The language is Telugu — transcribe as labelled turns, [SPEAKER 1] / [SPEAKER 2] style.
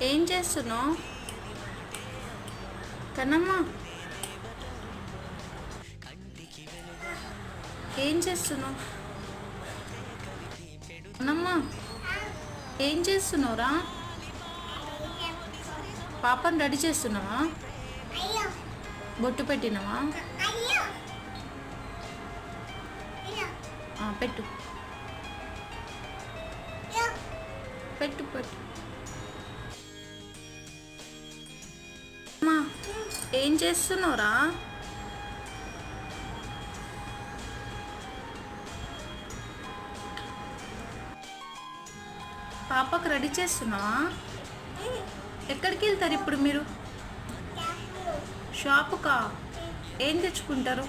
[SPEAKER 1] ఏం చేస్తున్నావు? కన్నమ్మా ఏం చేస్తున్నావు? కన్నమ్మా ఏం చేస్తున్నావురా పాపని రెడీ చేస్తున్నావా? బొట్టు పెట్టినావా? పెట్టు. పెట్టు పెట్టు. ఏం చేస్తున్నావురా? పాపకు రెడీ చేస్తున్నావా? ఎక్కడికి వెళ్తారు ఇప్పుడు మీరు? షాపుకా? ఏం తెచ్చుకుంటారు?